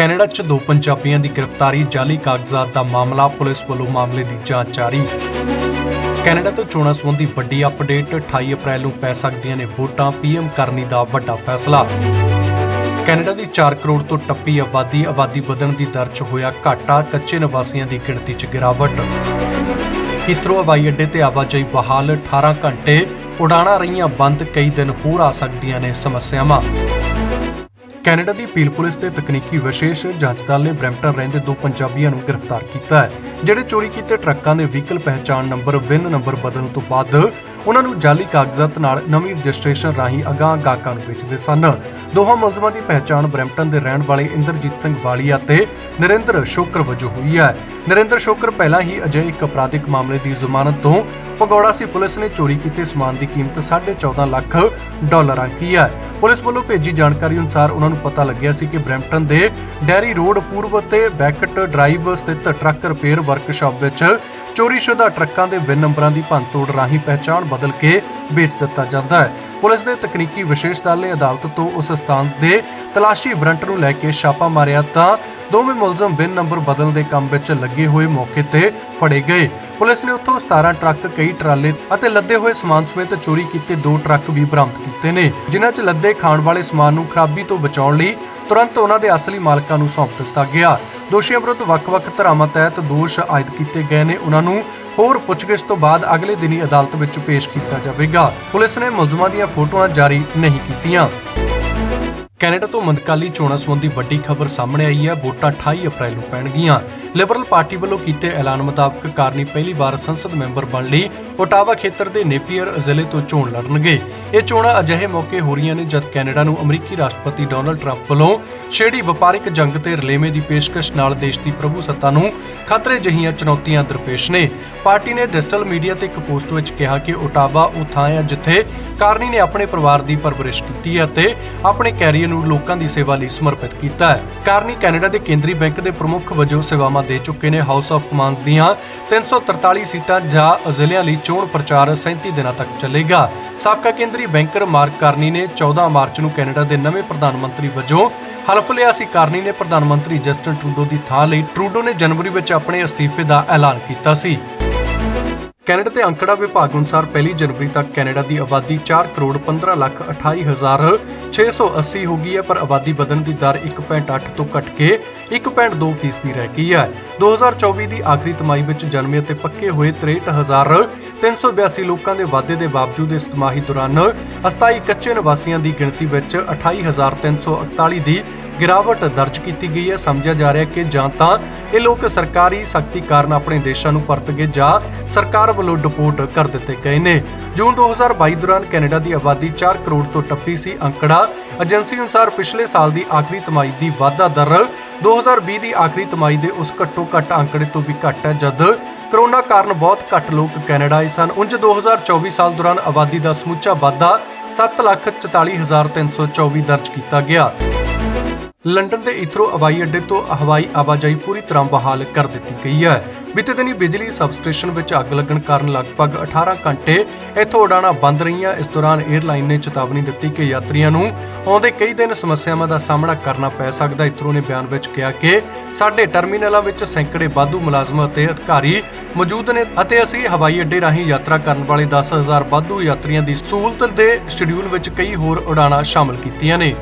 Canada 'ਚ ਦੋ ਪੰਜਾਬੀਆਂ ਦੀ ਗ੍ਰਿਫਤਾਰੀ ਜਾਲੀ ਕਾਗਜ਼ਾਤ ਦਾ ਮਾਮਲਾ, ਪੁਲਿਸ ਵੱਲੋਂ ਮਾਮਲੇ ਦੀ ਜਾਂਚ ਜਾਰੀ। ਕੈਨੇਡਾ ਤੋਂ ਚੋਣਾਂ ਸੰਬੰਧੀ ਵੱਡੀ ਅਪਡੇਟ 28 ਅਪ੍ਰੈਲ ਨੂੰ ਪੈ ਸਕਦੀਆਂ ਨੇ ਵੋਟਾਂ ਪੀਐਮ ਕਰਨੀ ਦਾ ਵੱਡਾ ਫੈਸਲਾ। ਕੈਨੇਡਾ ਦੀ 4 ਕਰੋੜ ਤੋਂ ਟੱਪੀ ਆਬਾਦੀ ਆਬਾਦੀ ਵਧਣ ਦੀ ਦਰ 'ਚ ਹੋਇਆ ਘਾਟਾ, ਕੱਚੇ ਨਿਵਾਸੀਆਂ ਦੀ ਗਿਣਤੀ 'ਚ ਗਿਰਾਵਟ। ਹੀਥਰੋ ਹਵਾਈ ਅੱਡੇ ਤੇ ਆਵਾਜਾਈ ਬਹਾਲ 18 ਘੰਟੇ, ਉਡਾਣਾਂ ਰਹੀਆਂ ਬੰਦ, ਕਈ ਦਿਨ ਹੋਰ ਆ ਸਕਦੀਆਂ ਨੇ ਸਮੱਸਿਆਵਾਂ। ਕੈਨੇਡਾ ਦੀ ਪੀਲ ਪੁਲਿਸ ਦੇ ਤਕਨੀਕੀ ਵਿਸ਼ੇਸ਼ ਜਾਂਚ ਦਲ ਨੇ ਬ੍ਰੈਂਪਟਨ ਰਹਿੰਦੇ ਦੋ ਪੰਜਾਬੀਆਂ ਨੂੰ ਗ੍ਰਿਫਤਾਰ ਕੀਤਾ ਹੈ, ਜਿਹੜੇ ਚੋਰੀ ਕੀਤੇ ਟਰੱਕਾਂ ਦੇ ਵਹੀਕਲ ਪਹਿਚਾਣ ਨੰਬਰ, ਵਿਨ ਨੰਬਰ ਬਦਲਣ ਤੋਂ ਬਾਅਦ ਉਹਨਾਂ ਨੂੰ ਜਾਲੀ ਕਾਗਜ਼ਾਤ ਨਾਲ ਨਵੀਂ ਰਜਿਸਟ੍ਰੇਸ਼ਨ ਰਾਹੀਂ ਅਗਾਂਹ ਗਾਹਕਾਂ ਨੂੰ ਵੇਚਦੇ ਸਨ। ਦੋਹਾਂ ਮੁਲਜ਼ਮਾਂ ਦੀ ਪਹਿਚਾਣ ਬ੍ਰੈਂਪਟਨ ਦੇ ਰਹਿਣ ਵਾਲੇ ਇੰਦਰਜੀਤ ਸਿੰਘ ਵਾਲੀਆ ਤੇ ਨਰਿੰਦਰ ਸ਼ੋਕਰ ਵਜੋਂ ਹੋਈ ਹੈ। ਨਰਿੰਦਰ ਸ਼ੋਕਰ ਪਹਿਲਾਂ ਹੀ ਅਜਿਹੇ ਇੱਕ ਅਪਰਾਧਿਕ ਮਾਮਲੇ ਦੀ ਜ਼ਮਾਨਤ ਤੋਂ ਭਗੌੜਾ ਸੀ ਪੁਲਿਸ ਨੇ ਚੋਰੀ ਕੀਤੇ ਸਮਾਨ ਦੀ ਕੀਮਤ 14.5 ਲੱਖ ਡਾਲਰ ਆਂਕੀ ਹੈ। ਪੁਲਿਸ ਵੱਲੋਂ ਭੇਜੀ ਜਾਣਕਾਰੀ ਅਨੁਸਾਰ ਉਹਨਾਂ ਨੂੰ ਪਤਾ ਲੱਗਿਆ ਸੀ ਕਿ ਬ੍ਰੈਂਪਟਨ ਦੇ ਡੈਰੀ ਰੋਡ ਪੂਰਬ ਤੇ ਬੈਕਟ ਡਰਾਈਵ ਸਥਿਤ ਟਰੱਕ ਰਿਪੇਅਰ ਵਰਕਸ਼ਾਪ ਵਿੱਚ ਚੋਰੀਸ਼ੁਦਾ ਟਰੱਕਾਂ ਦੇ ਵਿਨ ਨੰਬਰਾਂ ਦੀ ਭੰਨਤੋੜ ਰਾਹੀਂ ਪਹਿਚਾਣ ਬਦਲ ਕੇ ਵੇਚ ਦਿੱਤਾ ਜਾਂਦਾ ਹੈ। ਪੁਲਿਸ ਦੇ ਤਕਨੀਕੀ ਵਿਸ਼ੇਸ਼ ਦਲ ਨੇ ਅਦਾਲਤ ਤੋਂ ਉਸ ਸਥਾਨ ਦੇ ਤਲਾਸ਼ੀ ਵਾਰੰਟ ਨੂੰ ਲੈ ਕੇ ਛਾਪਾ ਮਾਰਿਆ ਤਾਂ ਦੋਵੇਂ ਮੁਲਜ਼ਮ ਬਿਨ ਨੰਬਰ ਬਦਲਣ ਦੇ ਕੰਮ ਵਿੱਚ ਲੱਗੇ ਹੋਏ ਮੌਕੇ ਤੇ ਫੜੇ ਗਏ। ਪੁਲਿਸ ਨੇ ਉੱਥੋਂ 17 ਟਰੱਕ, ਕਈ ਟਰਾਲੇ ਅਤੇ ਲੱਦੇ ਹੋਏ ਸਮਾਨ ਸਮੇਤ ਚੋਰੀ ਕੀਤੇ ਦੋ ਟਰੱਕ ਵੀ ਬਰਾਮਦ ਕੀਤੇ ਨੇ, ਜਿਨ੍ਹਾਂ 'ਚ ਲੱਦੇ ਖਾਣ ਵਾਲੇ ਸਮਾਨ ਨੂੰ ਖਰਾਬੀ ਤੋਂ ਬਚਾਉਣ ਲਈ ਤੁਰੰਤ ਉਹਨਾਂ ਦੇ ਅਸਲੀ ਮਾਲਕਾਂ ਨੂੰ ਸੌਂਪ ਦਿੱਤਾ ਗਿਆ। ਦੋਸ਼ੀਆਂ ਵਿਰੁੱਧ ਵੱਖ-ਵੱਖ ਧਾਰਾਵਾਂ ਤਹਿਤ ਦੋਸ਼ ਆਇਦ ਕੀਤੇ ਗਏ ਨੇ। ਉਹਨਾਂ ਨੂੰ ਹੋਰ ਪੁੱਛਗਿੱਛ ਤੋਂ ਬਾਅਦ ਅਗਲੇ ਦਿਨੀ ਅਦਾਲਤ ਵਿੱਚ ਪੇਸ਼ ਕੀਤਾ ਜਾਵੇਗਾ। ਪੁਲਿਸ ਨੇ ਮੁਲਜ਼ਮਾਂ ਦੀਆਂ ਫੋਟੋਆਂ ਜਾਰੀ ਨਹੀਂ ਕੀਤੀਆਂ। ਕੈਨੇਡਾ ਤੋਂ ਮੰਦਕਾਲੀ ਚੋਣਾਂ ਸੰਬੰਧੀ ਵੱਡੀ ਖਬਰ ਸਾਹਮਣੇ ਆਈ ਹੈ। ਵੋਟਾਂ 28 ਅਪ੍ਰੈਲ ਨੂੰ ਪੈਣਗੀਆਂ। ਲਿਬਰਲ ਪਾਰਟੀ ਵੱਲੋਂ ਕੀਤੇ ਐਲਾਨ ਮੁਤਾਬਕ ਕਾਰਨੀ ਪਹਿਲੀ ਵਾਰ ਸੰਸਦ ਮੈਂਬਰ ਬਣ ਲਈ, ਓਟਾਵਾ ਖੇਤਰ ਦੇ ਨੇਪੀਅਰ ਜ਼ਿਲ੍ਹੇ ਤੋਂ ਚੋਣ ਲੜਨਗੇ। ਇਹ ਚੋਣਾਂ ਅਜਿਹੇ ਮੌਕੇ ਹੋ ਰਹੀਆਂ ਨੇ ਜਦ ਕੈਨੇਡਾ ਨੂੰ ਅਮਰੀਕੀ ਰਾਸ਼ਟਰਪਤੀ ਡੋਨਲਡ ਟਰੰਪ ਵੱਲੋਂ ਛੇੜੀ ਵਪਾਰਿਕ ਜੰਗ ਤੇ ਰਲੇਵੇਂ ਦੀ ਪੇਸ਼ਕਸ਼ ਨਾਲ ਦੇਸ਼ ਦੀ ਪ੍ਰਭੂ ਸੱਤਾ ਨੂੰ ਖਤਰੇ ਜਹੀਆਂ ਚੁਣੌਤੀਆਂ ਦਰਪੇਸ਼ ਨੇ। ਪਾਰਟੀ ਨੇ ਡਿਜੀਟਲ ਮੀਡੀਆ ਤੇ ਇੱਕ ਪੋਸਟ ਵਿੱਚ ਕਿਹਾ ਕਿ ਓਟਾਵਾ ਉਹ ਥਾਂ ਹੈ ਜਿੱਥੇ ਕਾਰਨੀ ਨੇ ਆਪਣੇ ਪਰਿਵਾਰ ਦੀ ਪਰਵਰਿਸ਼ ਕੀਤੀ ਹੈ ਅਤੇ ਆਪਣੇ ਕੈਰੀਅਰ ਨੂੰ ਲੋਕਾਂ ਦੀ ਸੇਵਾ ਲਈ ਸਮਰਪਿਤ ਕੀਤਾ ਹੈ। ਕਾਰਨੀ ਕੈਨੇਡਾ ਦੇ ਕੇਂਦਰੀ ਬੈਂਕ ਦੇ ਪ੍ਰਮੁੱਖ ਵਜੋਂ ਸੇਵਾਵਾਂ ਦੇ ਚੁੱਕੇ ਨੇ ਹਾਊਸ ਆਫ ਕਮਾਂਡਸ ਦੀਆਂ 343 ਸੀਟਾਂ ਜਾਂ ਜ਼ਿਲ੍ਹਿਆਂ ਲਈ ਚੋਣ ਪ੍ਰਚਾਰ 37 ਦਿਨਾਂ ਤੱਕ ਚੱਲੇਗਾ। ਸਾਬਕਾ ਕੇਂਦਰੀ ਬੈਂਕਰ ਮਾਰਕ ਕਾਰਨੀ ਨੇ 14 ਮਾਰਚ ਨੂੰ ਕੈਨੇਡਾ ਦੇ ਨਵੇਂ ਪ੍ਰਧਾਨ ਮੰਤਰੀ ਵਜੋਂ ਹਲਫ ਲਿਆ ਸੀ ਕਾਰਨੀ ਨੇ ਪ੍ਰਧਾਨ ਮੰਤਰੀ ਜਸਟਨ ਟਰੂਡੋ ਦੀ ਥਾਂ ਲਈ ਟਰੂਡੋ ਨੇ ਜਨਵਰੀ ਵਿੱਚ ਆਪਣੇ ਅਸਤੀਫੇ ਦਾ ਐਲਾਨ ਕੀਤਾ ਸੀ। ਕੈਨੇਡਾ ਦੇ ਅੰਕੜਾ ਵਿਭਾਗ ਅਨੁਸਾਰ ਪਹਿਲੀ ਜਨਵਰੀ ਤੱਕ ਕੈਨੇਡਾ ਦੀ ਆਬਾਦੀ 4 ਕਰੋੜ 15 ਲੱਖ 28 ਹਜ਼ਾਰ 680 ਹੋ ਗਈ ਹੈ, ਪਰ ਆਬਾਦੀ ਵਧਣ ਦੀ ਦਰ 1.8 ਤੋਂ ਘਟ ਕੇ 1.2 ਫੀਸਦੀ ਰਹਿ ਗਈ ਹੈ। 2024 ਦੀ ਆਖਰੀ ਤਿਮਾਹੀ ਵਿੱਚ ਜਨਮੇ ਅਤੇ ਪੱਕੇ ਹੋਏ 63382 ਲੋਕਾਂ ਦੇ ਵਾਧੇ ਦੇ ਬਾਵਜੂਦ ਇਸ ਤਿਮਾਹੀ ਦੌਰਾਨ ਅਸਥਾਈ ਕੱਚੇ ਨਿਵਾਸੀਆਂ ਦੀ ਗਿਣਤੀ ਵਿੱਚ 28348 ਦੀ ਗਿਰਾਵਟ ਦਰਜ ਕੀਤੀ ਗਈ ਹੈ। ਸਮਝਿਆ ਜਾ ਰਿਹਾ ਹੈ ਕਿ ਜਾਂ ਤਾਂ ਇਹ ਲੋਕ ਸਰਕਾਰੀ ਸਖਤੀ ਕਾਰਨ ਆਪਣੇ ਦੇਸ਼ਾਂ ਨੂੰ ਪਰਤ ਗਏ ਜਾਂ ਸਰਕਾਰ ਵੱਲੋਂ ਡਿਪੋਰਟ ਕਰ ਦਿੱਤੇ ਗਏ ਨੇ। ਜੂਨ 2022 ਦੌਰਾਨ ਕੈਨੇਡਾ ਦੀ ਆਬਾਦੀ 4 ਕਰੋੜ ਤੋਂ ਟੱਪੀ ਸੀ। ਅੰਕੜਾ ਏਜੰਸੀ ਅਨੁਸਾਰ ਪਿਛਲੇ ਸਾਲ ਦੀ ਆਖਰੀ ਤਿਮਾਹੀ ਦੀ ਵਾਧਾ ਦਰ 2020 ਦੀ ਆਖਰੀ ਤਿਮਾਹੀ ਦੇ ਉਸ ਘੱਟੋ ਘੱਟ ਅੰਕੜੇ ਤੋਂ ਵੀ ਘੱਟ ਹੈ। ਜਦ ਕਰੋਨਾ ਕਾਰਨ ਬਹੁਤ ਘੱਟ ਲੋਕ ਕੈਨੇਡਾ ਆਏ ਸਨ, ਉਂਝ 2024 ਸਾਲ ਦੌਰਾਨ ਆਬਾਦੀ ਦਾ ਸਮੁੱਚਾ ਵਾਧਾ 744324 ਦਰਜ ਕੀਤਾ ਗਿਆ। ਲੰਡਨ ਦੇ ਇਥਰੋ ਹਵਾਈ ਅੱਡੇ ਤੋਂ ਹਵਾਈ ਆਵਾਜਾਈ ਪੂਰੀ ਤਰ੍ਹਾਂ ਬਹਾਲ ਕਰ ਦਿੱਤੀ ਗਈ ਹੈ। ਬੀਤੇ ਦਿਨੀ ਬਿਜਲੀ ਸਬਸਟੇਸ਼ਨ ਵਿੱਚ ਅੱਗ ਲੱਗਣ ਕਾਰਨ ਲਗਭਗ 18 ਘੰਟੇ ਇੱਥੋਂ ਉਡਾਣਾਂ ਬੰਦ ਰਹੀਆਂ। ਇਸ ਦੌਰਾਨ 에ਅਰਲਾਈਨ ਨੇ ਚੇਤਾਵਨੀ ਦਿੱਤੀ ਕਿ ਯਾਤਰੀਆਂ ਨੂੰ ਆਉਂਦੇ ਕਈ ਦਿਨ ਸਮੱਸਿਆਵਾਂ ਦਾ ਸਾਹਮਣਾ ਕਰਨਾ ਪੈ ਸਕਦਾ। ਇਥਰੋ ਨੇ ਬਿਆਨ ਵਿੱਚ ਕਿਹਾ ਕਿ ਸਾਡੇ ਟਰਮੀਨਲਾਂ ਵਿੱਚ ਸੈਂਕੜੇ ਵਾਧੂ ਮੁਲਾਜ਼ਮ ਅਤੇ ਅਧਿਕਾਰੀ ਮੌਜੂਦ ਨੇ ਅਤੇ ਅਸੀਂ ਹਵਾਈ ਅੱਡੇ ਰਾਹੀਂ ਯਾਤਰਾ ਕਰਨ ਵਾਲੇ 10000 ਵਾਧੂ ਯਾਤਰੀਆਂ ਦੀ ਸਹੂਲਤ ਦੇ ਸ਼ਡਿਊਲ ਵਿੱਚ ਕਈ ਹੋਰ ਉਡਾਣਾਂ ਸ਼ਾਮਲ ਕੀਤੀਆਂ ਨੇ।